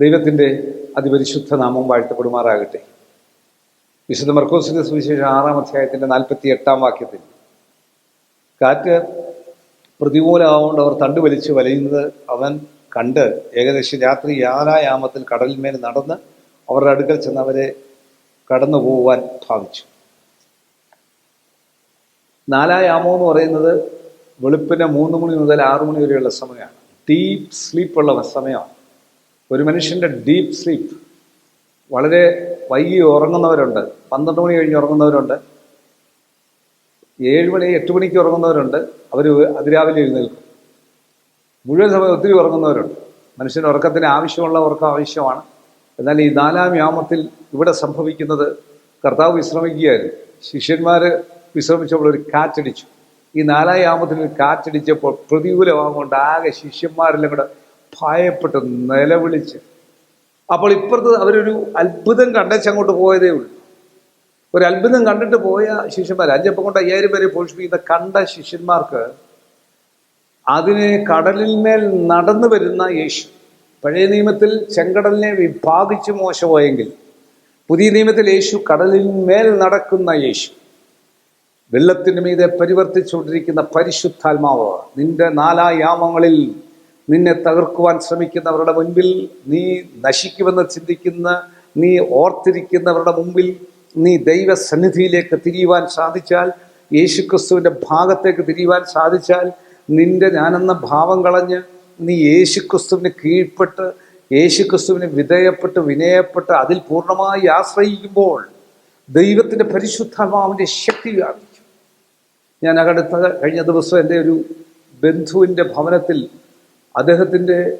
ദൈവത്തിന്റെ അതിപരിശുദ്ധ നാമം വാഴ്ത്തപ്പെടുമാറാകട്ടെ. വിശുദ്ധ മർക്കോസിന്റെ സുവിശേഷം ആറാം അധ്യായത്തിന്റെ നാൽപ്പത്തി എട്ടാം വാക്യത്തിൽ കാറ്റ് പ്രതികൂലമാവുകൊണ്ട് അവർ തണ്ട് വലിച്ച് വലയുന്നത് അവൻ കണ്ട് ഏകദേശം രാത്രി യാനായാമത്തിൽ കടലിന്മേൽ നടന്ന് അവരുടെ അടുക്കൽ ചെന്ന് അവരെ കടന്നു പോകുവാൻ ഭാവിച്ചു. നാലായാമം എന്ന് പറയുന്നത് വെളുപ്പിന് മൂന്ന് മണി മുതൽ ആറു മണി വരെയുള്ള സമയമാണ്. ഡീപ്പ് സ്ലീപ്പുള്ള സമയമാണ്. ഒരു മനുഷ്യന്റെ ഡീപ്പ് സ്ലീപ്പ് വളരെ വൈകി ഉറങ്ങുന്നവരുണ്ട്. പന്ത്രണ്ട് മണി കഴിഞ്ഞ് ഉറങ്ങുന്നവരുണ്ട്. ഏഴ് മണി എട്ട് മണിക്ക് ഉറങ്ങുന്നവരുണ്ട്. അവർ അതിരാവിലെ എഴുന്നേൽക്കും. മുഴുവൻ സമയം ഒത്തിരി ഉറങ്ങുന്നവരുണ്ട്. മനുഷ്യന് ഉറക്കത്തിന് ആവശ്യമുള്ള ഉറക്കം ആവശ്യമാണ്. എന്നാൽ ഈ നാലാം യാമത്തിൽ ഇവിടെ സംഭവിക്കുന്നത് കർത്താവ് വിശ്രമിക്കുകയായിരുന്നു. ശിഷ്യന്മാർ വിശ്രമിച്ചപ്പോൾ ഒരു കാറ്റടിച്ചു. ഈ നാലാം യാമത്തിൽ കാറ്റടിച്ചപ്പോൾ പ്രതികൂലമാകൊണ്ട് ആകെ ശിഷ്യന്മാരെല്ലാം കൂടെ ഭയപ്പെട്ട് നിലവിളിച്ച്. അപ്പോൾ ഇപ്പുറത്ത് അവരൊരു അത്ഭുതം കണ്ടേച്ച് അങ്ങോട്ട് പോയതേ ഉള്ളൂ. ഒരു അത്ഭുതം കണ്ടിട്ട് പോയ ശിഷ്യന്മാർ അഞ്ചപ്പം കൊണ്ട് അയ്യായിരം പേരെ പോഷിപ്പിക്കുന്ന കണ്ട ശിഷ്യന്മാർക്ക് അതിനെ കടലിൽ മേൽ നടന്നു വരുന്ന യേശു പഴയ നിയമത്തിൽ ചെങ്കടലിനെ വിഭാഗിച്ച് മോശമായെങ്കിൽ പുതിയ നിയമത്തിൽ യേശു കടലിൽ മേൽ നടക്കുന്ന യേശു വെള്ളത്തിന് മീതെ പരിവർത്തിച്ചുകൊണ്ടിരിക്കുന്ന പരിശുദ്ധാത്മാവ് നിന്റെ നാലായാമങ്ങളിൽ നിന്നെ തകർക്കുവാൻ ശ്രമിക്കുന്നവരുടെ മുൻപിൽ നീ നശിക്കുമെന്ന് ചിന്തിക്കുന്ന നീ ഓർത്തിരിക്കുന്നവരുടെ മുമ്പിൽ നീ ദൈവസന്നിധിയിലേക്ക് തിരിയുവാൻ സാധിച്ചാൽ യേശുക്രിസ്തുവിന്റെ ഭാഗത്തേക്ക് തിരിയുവാൻ സാധിച്ചാൽ നിന്റെ ഞാനെന്ന ഭാവം കളഞ്ഞ് നീ യേശുക്രിസ്തുവിന് കീഴ്പ്പെട്ട് യേശുക്രിസ്തുവിന് വിധേയപ്പെട്ട് വിനയപ്പെട്ട് അതിൽ പൂർണമായി ആശ്രയിക്കുമ്പോൾ ദൈവത്തിന്റെ പരിശുദ്ധാത്മാവിന്റെ ശക്തി വ്യാപിക്കും. ഞാൻ അടുത്ത കഴിഞ്ഞ ദിവസം എന്റെ ഒരു ബന്ധുവിന്റെ ഭവനത്തിൽ അദ്ദേഹത്തിന്റെ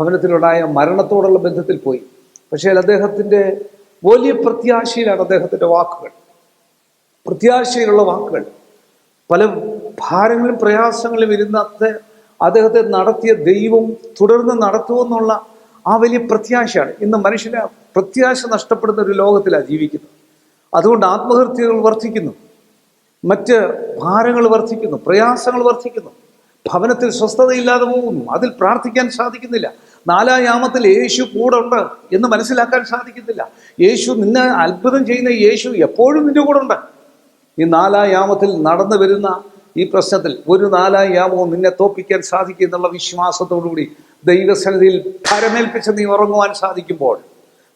ഭവനത്തിലുണ്ടായ മരണത്തോടുള്ള ബന്ധത്തിൽ പോയി. പക്ഷേ അദ്ദേഹത്തിന്റെ വലിയ പ്രത്യാശയിലാണ് അദ്ദേഹത്തിന്റെ വാക്കുകൾ. പ്രത്യാശയിലുള്ള വാക്കുകൾ. പല ഭാരങ്ങളും പ്രയാസങ്ങളും ഇരുന്നത്തെ അദ്ദേഹത്തെ നടത്തിയ ദൈവം തുടർന്ന് നടത്തുമെന്നുള്ള ആ വലിയ പ്രത്യാശയാണ്. ഇന്ന് മനുഷ്യന് പ്രത്യാശ നഷ്ടപ്പെടുന്ന ഒരു ലോകത്തിലാണ് ജീവിക്കുന്നത്. അതുകൊണ്ട് ആത്മഹത്യകൾ വർദ്ധിക്കുന്നു. മറ്റ് ഭാരങ്ങൾ വർദ്ധിക്കുന്നു. പ്രയാസങ്ങൾ വർദ്ധിക്കുന്നു. ഭവനത്തിൽ സ്വസ്ഥതയില്ലാതെ പോകുന്നു. അതിൽ പ്രാർത്ഥിക്കാൻ സാധിക്കുന്നില്ല. നാലാം യാമത്തിൽ യേശു കൂടെ ഉണ്ട് എന്ന് മനസ്സിലാക്കാൻ സാധിക്കുന്നില്ല. യേശു നിന്നെ അത്ഭുതം ചെയ്യുന്ന യേശു എപ്പോഴും നിന്റെ കൂടെ ഉണ്ട്. ഈ നാലാം യാമത്തിൽ നടന്നു വരുന്ന ഈ പ്രശ്നത്തിൽ ഒരു നാലാം യാമവും നിന്നെ തോപ്പിക്കാൻ സാധിക്കും എന്നുള്ള വിശ്വാസത്തോടുകൂടി ദൈവസന്നിധിയിൽ ഭരമേൽപ്പിച്ച് നീ ഉറങ്ങുവാൻ സാധിക്കുമ്പോൾ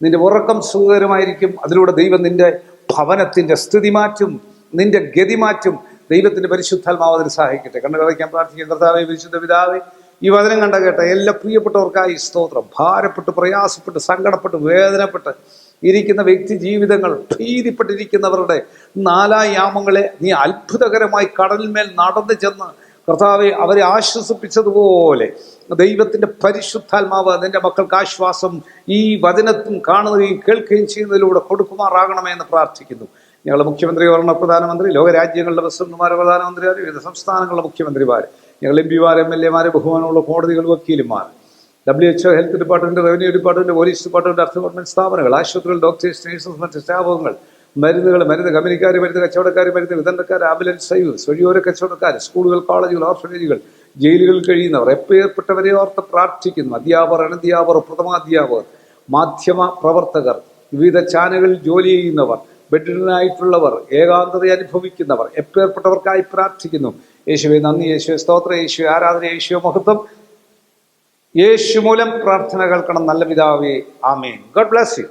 നിന്റെ ഉറക്കം സുഖകരമായിരിക്കും. അതിലൂടെ ദൈവം നിന്റെ ഭവനത്തിന്റെ സ്ഥിതി മാറ്റും. നിന്റെ ഗതി മാറ്റും. ദൈവത്തിന്റെ പരിശുദ്ധാത്മാവ് അതിന് സഹായിക്കട്ടെ കണ്ണുകളയ്ക്കാൻ പ്രാർത്ഥിക്കുന്ന കർത്താവെ പരിശുദ്ധ പിതാവെ ഈ വചനം കണ്ട കേട്ട എല്ലാ പ്രിയപ്പെട്ടവർക്കായി സ്തോത്രം. ഭാരപ്പെട്ട് പ്രയാസപ്പെട്ട് സങ്കടപ്പെട്ട് വേദനപ്പെട്ട് ഇരിക്കുന്ന വ്യക്തി ജീവിതങ്ങൾ ഭീതിപ്പെട്ടിരിക്കുന്നവരുടെ നാലായാമങ്ങളെ നീ അത്ഭുതകരമായി കടലിന്മേൽ നടന്നു ചെന്ന് കർത്താവെ അവരെ ആശ്വസിപ്പിച്ചതുപോലെ ദൈവത്തിന്റെ പരിശുദ്ധാത്മാവ് നിന്റെ മക്കൾക്ക് ആശ്വാസം ഈ വചനത്തും കാണുകയും കേൾക്കുകയും ചെയ്യുന്നതിലൂടെ കൊടുക്കുമാറാകണമേ എന്ന് പ്രാർത്ഥിക്കുന്നു. ഞങ്ങളുടെ മുഖ്യമന്ത്രി വർണ പ്രധാനമന്ത്രി ലോകരാജ്യങ്ങളുടെ പ്രസിഡന്റുമാർ പ്രധാനമന്ത്രിമാർ വിവിധ സംസ്ഥാനങ്ങളുടെ മുഖ്യമന്ത്രിമാർ. ഞങ്ങൾ എം പിമാർ എം എൽ എമാർ ബഹുമാനമുള്ള കോടതികൾ വക്കീലുമാർ. W H O health department revenue department police department അർത്ഥ ഗവൺമെന്റ് സ്ഥാപനങ്ങൾ ആശുപത്രികൾ ഡോക്ടേഴ്സ് നഴ്സസ് മറ്റ് സ്റ്റാഫുകൾ മരുന്നുകൾ മരുന്ന് കമ്പനിക്കാർ മരുന്ന് കച്ചവടക്കാർ മരുന്ന് വിതരണക്കാർ ആംബുലൻസ് സർവീസ് വഴിയോര കച്ചവടക്കാർ സ്കൂളുകൾ കോളേജുകൾ ഓർഫനേജുകൾ ജയിലുകളിൽ കഴിയുന്നവർ എപ്പേർപ്പെട്ടവരെ ഓർത്ത് പ്രാർത്ഥിക്കുന്നു. അധ്യാപകർ അനധ്യാപകർ പ്രഥമാധ്യാപകർ മാധ്യമ പ്രവർത്തകർ വിവിധ ചാനലുകളിൽ ജോലി ചെയ്യുന്നവർ ബെഡിനായിട്ടുള്ളവർ ഏകാന്തത അനുഭവിക്കുന്നവർ എപ്പേർപ്പെട്ടവർക്കായി പ്രാർത്ഥിക്കുന്നു. യേശുവെ നന്ദി യേശുവെ സ്തോത്ര യേശു ആരാധന യേശു മഹത്വം. യേശു മൂലം പ്രാർത്ഥന കേൾക്കണം നല്ല പിതാവേ ആമേൻ. God bless you.